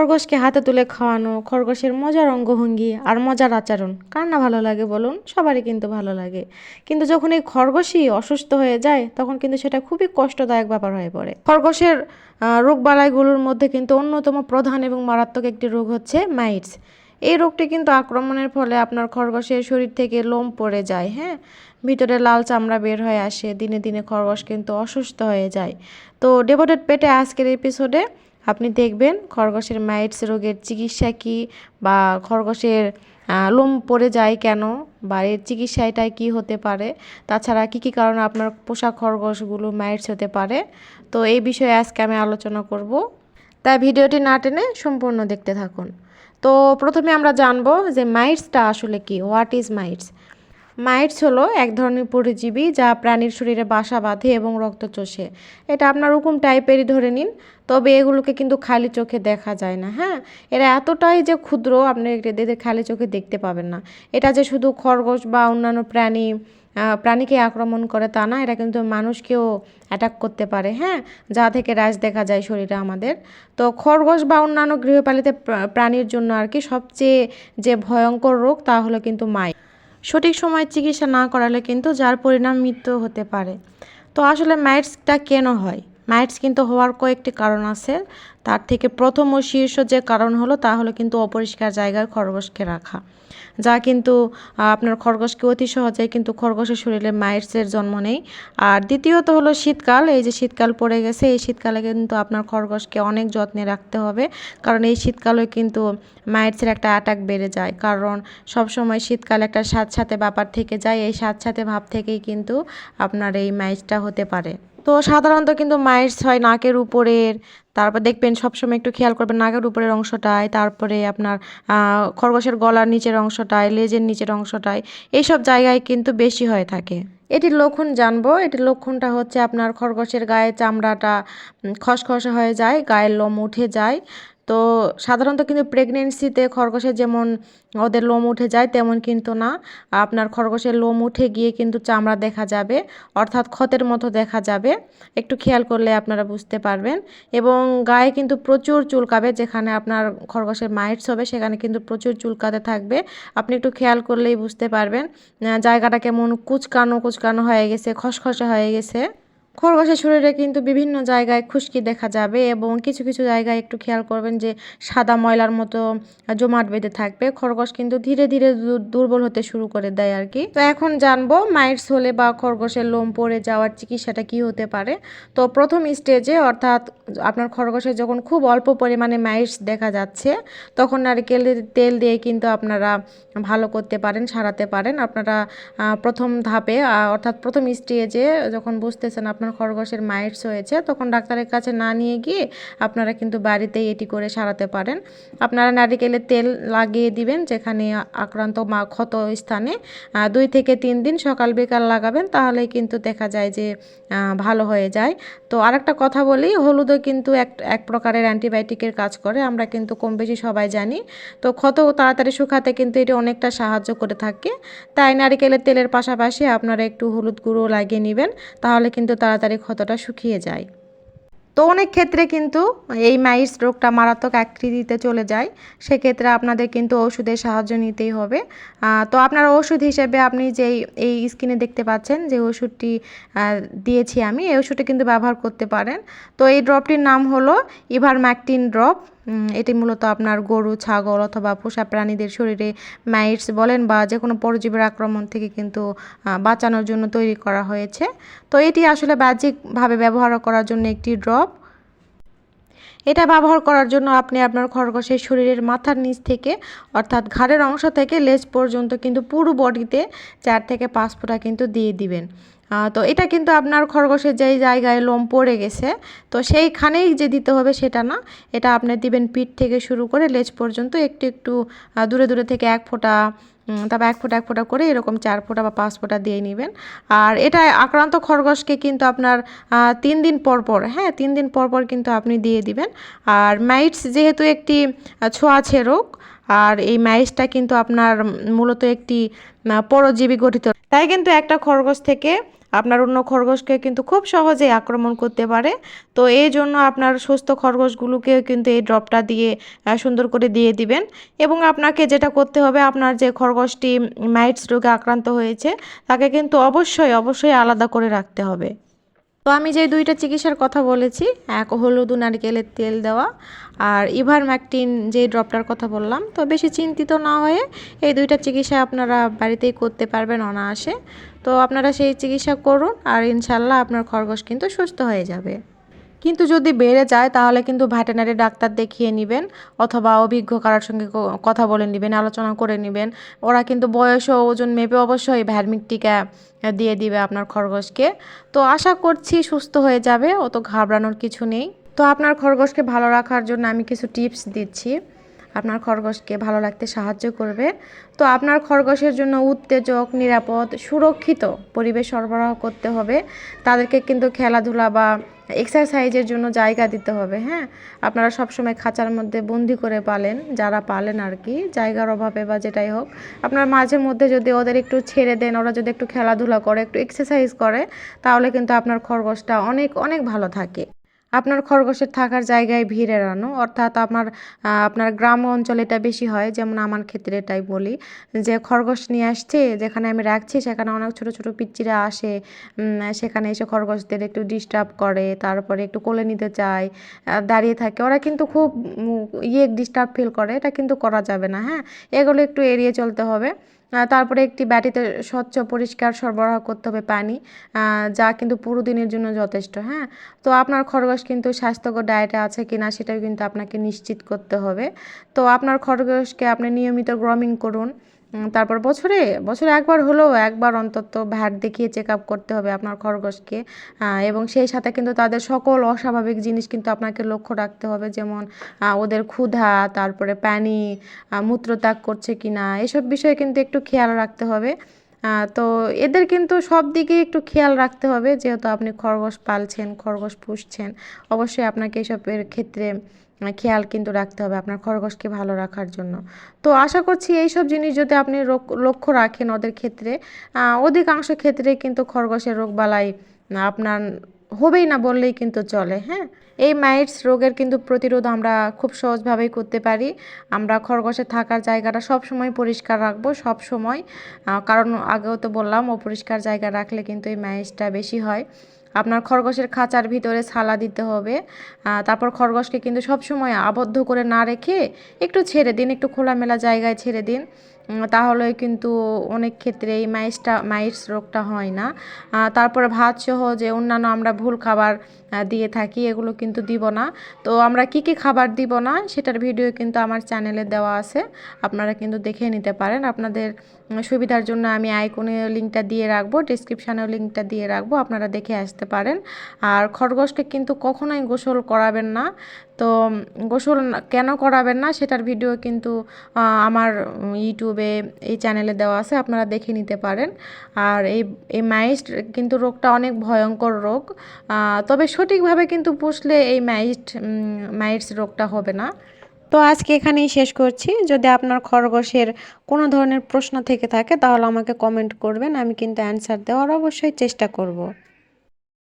খরগোশকে হাতে তুলে খাওয়ানো, খরগোশের মজার অঙ্গভঙ্গি আর মজার আচরণ, কার না ভালো লাগে বলুন? সবারই কিন্তু ভালো লাগে। কিন্তু যখন এই খরগোশই অসুস্থ হয়ে যায়, তখন কিন্তু সেটা খুবই কষ্টদায়ক ব্যাপার হয়ে পড়ে। খরগোশের রোগ বালাইগুলোর মধ্যে কিন্তু অন্যতম প্রধান এবং মারাত্মক একটি রোগ হচ্ছে মাইটস। এই রোগটি কিন্তু আক্রমণের ফলে আপনার খরগোশের শরীর থেকে লোম পড়ে যায় হ্যাঁ? ভিতরে লাল চামড়া বের হয়ে আসে, দিনে দিনে খরগোশ কিন্তু অসুস্থ হয়ে যায়। তো ডেভোটেড পেটে আজকের এপিসোডে আপনি দেখবেন খরগোশের মাইটস রোগের চিকিৎসা কী বা খরগোশের লোম পড়ে যায় কেন বা এর চিকিৎসাটায় কী হতে পারে? তাছাড়া কী কী কারণে আপনার পোষা খরগোশগুলো মাইটস হতে পারে? তো এই বিষয়ে আজকে আমি আলোচনা করব। তাই ভিডিওটি না টেনে সম্পূর্ণ দেখতে থাকুন। তো প্রথমে আমরা জানব যে মাইটসটা আসলে কি? What is mites? মাইটস হলো এক ধরনের পরিজীবী যা প্রাণীর শরীরে বাসা বাঁধে এবং রক্ত চষে। এটা আপনার হুকুম টাইপেরই ধরে নিন, তবে এগুলোকে কিন্তু খালি চোখে দেখা যায় না হ্যাঁ? এরা এতটাই যে ক্ষুদ্র, আপনি এদের খালি চোখে দেখতে পাবেন না। এটা যে শুধু খরগোশ বা অন্যান্য প্রাণী প্রাণীকে আক্রমণ করে তা না, এরা কিন্তু মানুষকেও অ্যাটাক করতে পারে হ্যাঁ? যা থেকে রাজ দেখা যায় শরীরে আমাদের। তো খরগোশ বা অন্যান্য গৃহপালিত প্রাণীর জন্য আর কি সবচেয়ে যে ভয়ঙ্কর রোগ তা হলো কিন্তু মাই সঠিক সময়ে চিকিৎসা না করালে কিন্তু যার পরিণাম মৃত্যু হতে পারে। তো আসলে ম্যাটসটা কেন হয়? মাইটস কিন্তু হওয়ার কয়েকটি কারণ আছে। তার থেকে প্রথম ও শীর্ষ যে কারণ হলো, তা হলো কিন্তু অপরিষ্কার জায়গায় খরগোশকে রাখা। যা কিন্তু আপনার খরগোশকে অতি সহজে কিন্তু খরগোশের শরীরে মাইটসের জন্ম নেই। আর দ্বিতীয়ত হলো শীতকাল। এই যে শীতকাল পড়ে গেছে, এই শীতকালে কিন্তু আপনার খরগোশকে অনেক যত্নে রাখতে হবে। কারণ এই শীতকালে কিন্তু মাইটসের একটা অ্যাটাক বেড়ে যায়। কারণ সবসময় শীতকালে একটা সাথে ব্যাপার থেকে যায়। এই সাথে ভাব থেকেই কিন্তু আপনার এই মাইটসটা হতে পারে। তো সাধারণত কিন্তু মায়ের হয় নাকের উপরের, তারপর দেখবেন সবসময় একটু খেয়াল করবেন নাকের উপরের অংশটায়, তারপরে আপনার খরগোশের গলার নিচের অংশটায়, লেজের নিচের অংশটায়, এইসব জায়গায় কিন্তু বেশি হয়ে থাকে। এটির লক্ষণ জানব, এটির লক্ষণটা হচ্ছে আপনার খরগোশের গায়ে চামড়াটা খসখসে হয়ে যায়, গায়ের লোম উঠে যায় তো সাধারণত কিন্তু প্রেগনেন্সিতে খরগোশের যেমন ওদের লোম উঠে যায়, তেমন কিন্তু না। আপনার খরগোশের লোম উঠে গিয়ে কিন্তু চামড়া দেখা যাবে, অর্থাৎ ক্ষতের মতো দেখা যাবে। একটু খেয়াল করলে আপনারা বুঝতে পারবেন। এবং গায়ে কিন্তু প্রচুর চুলকাবে, যেখানে আপনার খরগোশের মাইটস হবে, সেখানে কিন্তু প্রচুর চুলকাতে থাকবে। আপনি একটু খেয়াল করলেই বুঝতে পারবেন। জায়গাটা কেমন কুচকানো কুচকানো হয়ে গেছে, খসখসে হয়ে গেছে। খরগোশের শরীরে কিন্তু বিভিন্ন জায়গায় খুশকি দেখা যাবে এবং কিছু কিছু জায়গায় একটু খেয়াল করবেন যে সাদা ময়লার মতো জমাট বেঁধে থাকবে। খরগোশ কিন্তু ধীরে ধীরে দুর্বল হতে শুরু করে দেয় আর কি। তো এখন জানব মাইটস হলে বা খরগোশের লোম পড়ে যাওয়ার চিকিৎসাটা কি হতে পারে। তো প্রথম স্টেজে অর্থাৎ আপনার খরগোশের যখন খুব অল্প পরিমাণে মাইটস দেখা যাচ্ছে, তখন নারকেলের তেল দিয়ে কিন্তু আপনারা ভালো করতে পারেন, সারাতে পারেন। আপনারা প্রথম ধাপে অর্থাৎ প্রথম স্টেজে যখন বুঝতেছেন আপনার খরগোশের মাইটস হয়েছে তখন ডাক্তারের কাছে না নিয়ে গিয়ে আপনারা কিন্তু বাড়িতেই এটি করে সারাতে পারেন। আপনারা নারিকেলের তেল লাগিয়ে দিবেন, যেখানে আক্রান্ত মা ক্ষত স্থানে দুই থেকে তিন দিন সকাল বিকাল লাগাবেন, তাহলেই কিন্তু দেখা যায় যে ভালো হয়ে যায়। তো আরেকটা কথা বলি, হলুদও কিন্তু এক এক প্রকারের অ্যান্টিবায়োটিকের কাজ করে, আমরা কিন্তু কম বেশি সবাই জানি। তো ক্ষত তাড়াতাড়ি শুকাতে কিন্তু এটি অনেকটা সাহায্য করে থাকে। তাই নারিকেলের তেলের পাশাপাশি আপনারা একটু হলুদ গুঁড়ো লাগিয়ে নেবেন, তাহলে কিন্তু তাড়াতাড়ি ক্ষতটা শুকিয়ে যায়। তো অনেক ক্ষেত্রে কিন্তু এই মাইস রোগটা মারাত্মক আকৃতিতে চলে যায়। সেক্ষেত্রে আপনাদের কিন্তু ওষুধের সাহায্য নিতেই হবে। তো আপনার ওষুধ হিসেবে আপনি যেই, এই স্কিনে দেখতে পাচ্ছেন যে ওষুধটি দিয়েছি আমি, এই ওষুধটি কিন্তু ব্যবহার করতে পারেন। তো এই ড্রপটির নাম হলো ইভারম্যাকটিন ড্রপ। এটি মূলত আপনার গরু, ছাগল অথবা পোষা প্রাণীদের শরীরে মাইটস বলেন বা যে কোনো পরজীবীর আক্রমণ থেকে কিন্তু বাঁচানোর জন্য তৈরি করা হয়েছে। তো এটি আসলে বাহ্যিকভাবে ব্যবহার করার জন্য একটি ড্রপ। এটা ব্যবহার করার জন্য আপনি আপনার খরগোশের শরীরের মাথার নিচ থেকে, অর্থাৎ ঘাড়ের অংশ থেকে লেজ পর্যন্ত কিন্তু পুরো বডিতে চার থেকে পাঁচ ফোঁটা কিন্তু দিয়ে দিবেন। তো এটা কিন্তু আপনার খরগোশের যেই জায়গায় লোম পড়ে গেছে, তো সেইখানেই যে দিতে হবে সেটা না। এটা আপনি দিবেন পিঠ থেকে শুরু করে লেজ পর্যন্ত একটু একটু দূরে দূরে থেকে এক ফোঁটা তারপর এক ফোঁটা এক ফোঁটা করে এরকম চার ফোঁটা বা পাঁচ ফোঁটা দিয়ে নেবেন। আর এটা আক্রান্ত খরগোশকে কিন্তু আপনার তিন দিন পর পর হ্যাঁ তিন দিন পর পর কিন্তু আপনি দিয়ে দিবেন। আর মাইটস যেহেতু একটি ছোঁয়াছে রোগ আর এই মাইটসটা কিন্তু আপনার মূলত একটি পরজীবী গঠিত। তাই কিন্তু একটা খরগোশ থেকে আপনার অন্য খরগোশকে কিন্তু খুব সহজেই আক্রমণ করতে পারে। তো এই জন্য আপনার সুস্থ খরগোশগুলোকে কিন্তু এই ড্রপটা দিয়ে সুন্দর করে দিয়ে দিবেন। এবং আপনাকে যেটা করতে হবে, আপনার যে খরগোশটি মাইটস রোগে আক্রান্ত হয়েছে, তাকে কিন্তু অবশ্যই অবশ্যই আলাদা করে রাখতে হবে। তো আমি যে দুইটা চিকিৎসার কথা বলেছি, এক হলুদ নারকেলের তেল দেওয়া আর ইভার ম্যাকটিন যে ড্রপটার কথা বললাম, তো বেশি চিন্তিত না হয়ে এই দুইটা চিকিৎসা আপনারা বাড়িতেই করতে পারবেন অনায়াসে। তো আপনারা সেই চিকিৎসা করুন আর ইনশাল্লাহ আপনার খরগোশ কিন্তু সুস্থ হয়ে যাবে। কিন্তু যদি বেড়ে যায়, তাহলে কিন্তু ভেটেনারি ডাক্তার দেখিয়ে নেবেন অথবা অভিজ্ঞ কারোর সঙ্গে কথা বলে নেবেন, আলোচনা করে নেবেন। ওরা কিন্তু বয়স ও ওজন মেপে অবশ্যই ভ্যারমিক টিকা দিয়ে দিবে আপনার খরগোশকে। তো আশা করছি সুস্থ হয়ে যাবে, অত ঘাবড়ানোর কিছু নেই। তো আপনার খরগোশকে ভালো রাখার জন্য আমি কিছু টিপস দিচ্ছি। আপনার খরগোশকে ভালো রাখতে সাহায্য করবে। তো আপনার খরগোশের জন্য উত্তেজক, নিরাপদ, সুরক্ষিত পরিবেশ সরবরাহ করতে হবে। তাদেরকে কিন্তু খেলাধুলা বা এক্সারসাইজের জন্য জায়গা দিতে হবে হ্যাঁ? আপনারা সবসময় খাঁচার মধ্যে বন্দি করে পালেন, যারা পালেন আর কি, জায়গার অভাবে বা যেটাই হোক। আপনার মাঝে মধ্যে যদি ওদের একটু ছেড়ে দেন, ওরা যদি একটু খেলাধুলা করে, একটু এক্সারসাইজ করে, তাহলে কিন্তু আপনার খরগোশটা অনেক অনেক ভালো থাকে। আপনার খরগোশের থাকার জায়গায় ভিড় এড়ানো, অর্থাৎ আমার আপনার গ্রাম অঞ্চলে এটা বেশি হয়, যেমন আমার ক্ষেত্রে এটাই বলি, যে খরগোশ নিয়ে আসছে, যেখানে আমি রাখছি, সেখানে অনেক ছোট ছোট পিচ্চিরা আসে সেখানে এসে খরগোশদের একটু ডিস্টার্ব করে, তারপরে একটু কোলে নিতে চায় দাঁড়িয়ে থাকে। ওরা কিন্তু খুব ইয়ে ডিস্টার্ব ফিল করে, এটা কিন্তু করা যাবে না হ্যাঁ? এগুলো একটু এড়িয়ে চলতে হবে। তারপরে একটি ব্যাটিতে স্বচ্ছ, পরিষ্কার, সরবরাহ করতে হবে পানি যা কিন্তু পুরো দিনের জন্য যথেষ্ট হ্যাঁ? তো আপনার খরগোশ কিন্তু স্বাস্থ্যকর ডায়েটে আছে কি না সেটাও কিন্তু আপনাকে নিশ্চিত করতে হবে। তো আপনার খরগোশকে আপনি নিয়মিত গ্রমিং করুন তারপর বছরে বছরে একবার হলেও একবার অন্তত ভ্যাট দেখিয়ে চেক আপ করতে হবে আপনার খরগোশকে। এবং সেই সাথে কিন্তু তাদের সকল অস্বাভাবিক জিনিস কিন্তু আপনাকে লক্ষ্য রাখতে হবে, যেমন ওদের ক্ষুধা, তারপরে প্যানি মূত্রত্যাগ করছে কি না এসব বিষয়ে কিন্তু একটু খেয়াল রাখতে হবে। তো এদের কিন্তু সব দিকে একটু খেয়াল রাখতে হবে, যেহেতু আপনি খরগোশ পালছেন, খরগোশ পুষছেন, অবশ্যই আপনাকে এসবের ক্ষেত্রে খেয়াল কিন্তু রাখতে হবে আপনার খরগোশকে ভালো রাখার জন্য। তো আশা করছি এই সব জিনিস যদি আপনি লক্ষ্য রাখেন ওদের ক্ষেত্রে অধিকাংশ ক্ষেত্রে কিন্তু খরগোশের রোগবালাই আপনার হবেই না বললেই কিন্তু চলে হ্যাঁ? এই মাইটস রোগের কিন্তু প্রতিরোধ আমরা খুব সহজভাবেই করতে পারি। আমরা খরগোশের থাকার জায়গাটা সব সময় পরিষ্কার রাখব সব সময় কারণ আগেও তো বললাম, অপরিষ্কার জায়গা রাখলে কিন্তু এই মাইটসটা বেশি হয়। আপনার খরগোশের খাঁচার ভিতরে ছালা দিতে হবে। তারপর খরগোশকে কিন্তু সব সময় আবদ্ধ করে না রেখে একটু ছেড়ে দিন, একটু খোলামেলা জায়গায় ছেড়ে দিন। তাহলে কিন্তু অনেক ক্ষেত্রে এই মাইসটা মাইটস রোগটা হয় না। তারপরে ভাত সহ যে অন্যান্য আমরা ভুল খাবার দিয়ে থাকি, এগুলো কিন্তু দিব না। তো আমরা কি কি খাবার দিব না, সেটার ভিডিও কিন্তু আমার চ্যানেলে দেওয়া আছে। আপনারা কিন্তু দেখে নিতে পারেন। আপনাদের সুবিধার জন্য আমি আইকনে লিঙ্কটা দিয়ে রাখব ডিসক্রিপশানেও লিঙ্কটা দিয়ে রাখব, আপনারা দেখে আসতে পারেন। আর খরগোশকে কিন্তু কখনোই গোসল করাবেন না। তো গোসল কেন করাবেন না সেটার ভিডিও কিন্তু আমার ইউটিউবে এই চ্যানেলে দেওয়া আছে, আপনারা দেখে নিতে পারেন। আর এই এই মাইস্ট কিন্তু রোগটা অনেক ভয়ঙ্কর রোগ। তবে সঠিকভাবে কিন্তু পুষলে এই মাইস্ট মাইটস রোগটা হবে না। তো আজকে এখানেই শেষ করছি। যদি আপনার খরগোশের কোনো ধরনের প্রশ্ন থেকে থাকে, তাহলে আমাকে কমেন্ট করবেন, আমি কিন্তু অ্যান্সার দেওয়ার অবশ্যই চেষ্টা করব।